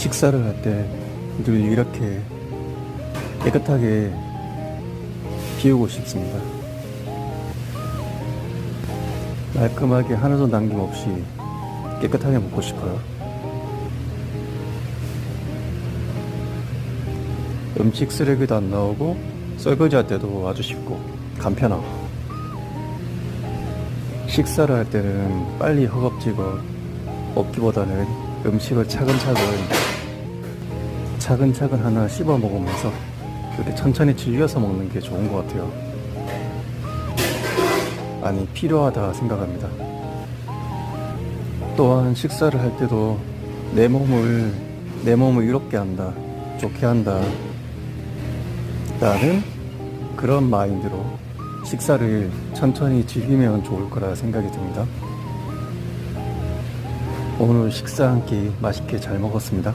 식사를 할 때 늘 이렇게 깨끗하게 비우고 싶습니다. 말끔하게 하나도 남김없이 깨끗하게 먹고 싶어요. 음식 쓰레기도 안 나오고 설거지 할 때도 아주 쉽고 간편하고 식사를 할 때는 빨리 허겁지겁 먹기보다는 음식을 차근차근 차근차근 하나 씹어 먹으면서 이렇게 천천히 즐겨서 먹는 게 좋은 것 같아요. 아니 필요하다 생각합니다. 또한 식사를 할 때도 내 몸을 내 몸을 이롭게 한다, 좋게 한다. 라는 그런 마인드로 식사를 천천히 즐기면 좋을 거라 생각이 듭니다. 오늘 식사 한 끼 맛있게 잘 먹었습니다.